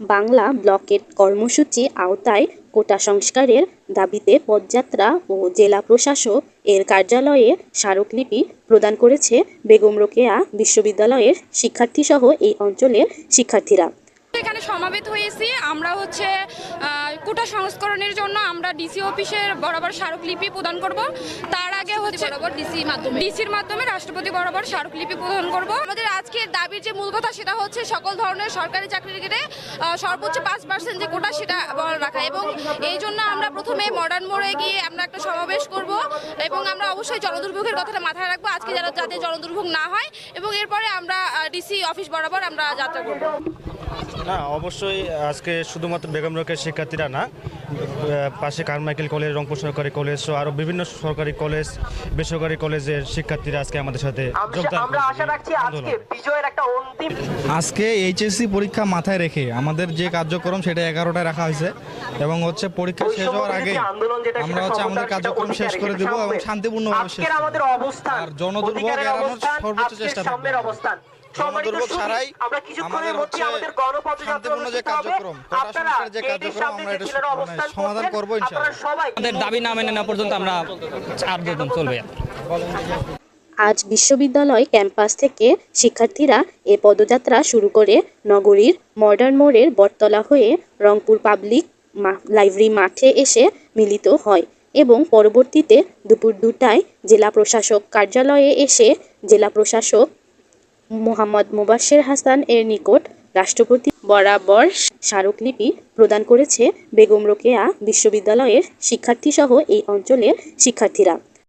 বাংলা ব্লকের কর্মসূচি আওতায় কোটা সংস্কারের দাবিতে পদযাত্রা ও জেলা প্রশাসক এর কার্যালয়ে স্মারকলিপি প্রদান করেছে বেগম রোকেয়া বিশ্ববিদ্যালয়ের শিক্ষার্থীসহ এই অঞ্চলের শিক্ষার্থীরা। এখানে সমাবেত হয়েছি। আমরা হচ্ছে কোটা সংস্করণের জন্য আমরা ডিসি অফিসের বরাবর স্মারকলিপি প্রদান করব। তার আগে হচ্ছে বরাবর ডিসি মাধ্যমে। ডিসির মাধ্যমে রাষ্ট্রপতি বরাবর স্মারকলিপি প্রদান করব। আমাদের আজকের দাবির যে মূল কথা সেটা হচ্ছে সকল ধরনের সরকারি চাকরির ক্ষেত্রে সর্বোচ্চ পাঁচ পার্সেন্ট যে কোটা সেটা রাখা এবং এই জন্য আমরা প্রথমে মডার্ন মোড়ে গিয়ে আমরা একটা সমাবেশ করব এবং আমরা অবশ্যই জলদুর্ভোগের কথাটা মাথায় রাখব। আজকে যারা যাতে জলদুর্ভোগ না হয় এবং এরপরে আমরা ডিসি অফিস বরাবর আমরা যাত্রা করব। না অবশ্যই আজকে শুধুমাত্র বেগম রোকের শিক্ষার্থীরা না পাশে কারমাইকেল কলেজ রংপুর সরকারি কলেজ সহ আরও বিভিন্ন সরকারি কলেজ বেসরকারি কলেজের শিক্ষার্থীরা আজকে আমাদের সাথে যোগদান আমরা আশা রাখছি আজকে আন্দোলনে। বিজয়ের একটা অন্তিম আজকে এইচএসসি পরীক্ষা মাথায় রেখে আমাদের যে কার্যক্রম সেটা এগারোটায় রাখা হয়েছে এবং হচ্ছে পরীক্ষা শেষ হওয়ার আগে আমরা হচ্ছে আমাদের কার্যক্রম শেষ করে দেব এবং শান্তিপূর্ণভাবে শেষ আজকের আমাদের অবস্থান আর জনদুর্ভোগ অধিকারের এড়ানোর সর্বোচ্চ চেষ্টা থাকবে। সামনের অবস্থান সম্মানিত জনদুর্ভোগ ছাড়াই আমাদের হচ্ছে শান্তিপূর্ণ যে কার্যক্রম, কোটা আপনারা যে কার্যক্রম, আমরা এটা ছেলেরা মানে অবস্থান সমাধান করব ইনশাআল্লাহ। আপনারা সবাই আমাদের দাবি না মেনে নেওয়া পর্যন্ত আমরা আন্দোলন চলবে আজ বিশ্ববিদ্যালয় ক্যাম্পাস থেকে শিক্ষার্থীরা এ পদযাত্রা শুরু করে নগরীর মডার্ন মোড়ের বটতলা হয়ে রংপুর পাবলিক লাইব্রেরি মাঠে এসে মিলিত হয় এবং পরবর্তীতে দুপুর দুটায় জেলা প্রশাসক কার্যালয়ে এসে জেলা প্রশাসক মোহাম্মদ মোবাশ্বের হাসান এর নিকট রাষ্ট্রপতি বরাবর স্মারকলিপি প্রদান করেছে বেগম রোকেয়া বিশ্ববিদ্যালয়ের শিক্ষার্থীসহ এই অঞ্চলের শিক্ষার্থীরা।